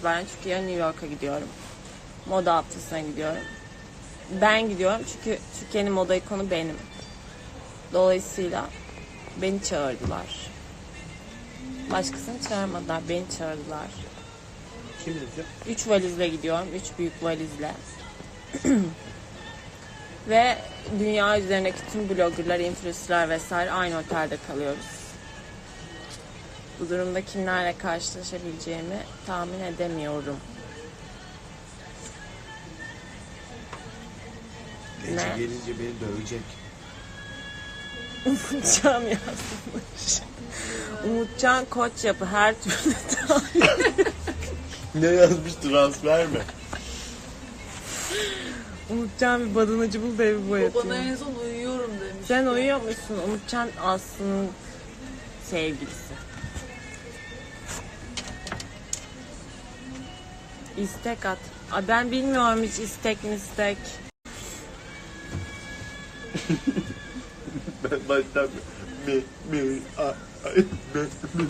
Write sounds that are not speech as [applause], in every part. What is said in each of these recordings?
itibaren çünkü yarın New York'a gidiyorum. Moda haftasına gidiyorum. Ben gidiyorum çünkü Türkiye'nin moda ikonu benim. Dolayısıyla beni çağırdılar. Başkasını çağırmadılar, beni çağırdılar. Kim diyecek? Üç valizle gidiyorum. Üç büyük valizle. [clears throat] Ve dünya üzerindeki tüm bloggerlar, influencerlar vesaire aynı otelde kalıyoruz. Bu durumda kimlerle karşılaşabileceğimi tahmin edemiyorum. Gece Ne? gelince beni dövecek. Umutcan [laughs] yazmış. Umutcan koç yapı her türlü [laughs] Ne yazmış transfer mi? Umutcan bir badınacı bul da evi Bana boyatıyor. en son uyuyorum demiş. Sen uyuyor musun? Umutcan Aslı'nın sevgilisi. İstek at. Aa, ben bilmiyorum hiç istek mi istek. Ben baştan mi mi a ay mi mi.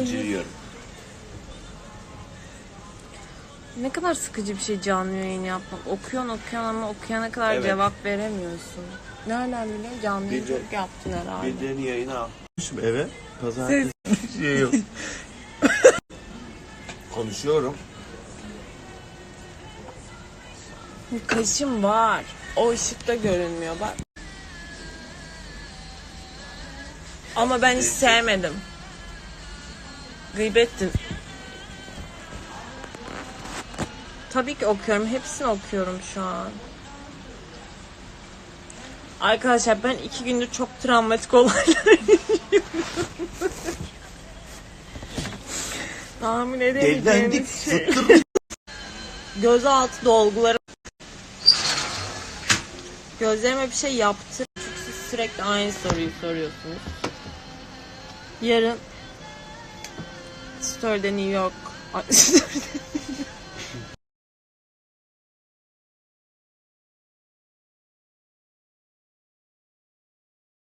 İncir yiyorum. Ne kadar sıkıcı bir şey canlı yayın yapmak. Okuyorsun okuyorsun ama okuyana kadar Evet. cevap veremiyorsun. Nereden biliyorsun? Canlı yayın Bir çok yaptın herhalde. Birilerini yayına almışım eve. Pazartesi bir şey yok. [laughs] Konuşuyorum. Kaşım var. O ışıkta görünmüyor bak. Ama ben hiç sevmedim. Gıybettin. Tabii ki okuyorum. Hepsini okuyorum şu an. Arkadaşlar ben iki gündür çok travmatik olaylar yaşıyorum. [laughs] Tahmin Delendik edemeyeceğiniz şey. fıttır. [laughs] Gözaltı dolguları. Gözlerime bir şey yaptı. Çünkü siz sürekli aynı soruyu soruyorsunuz. Yarın Story'de New York Ay, [laughs] Story'de-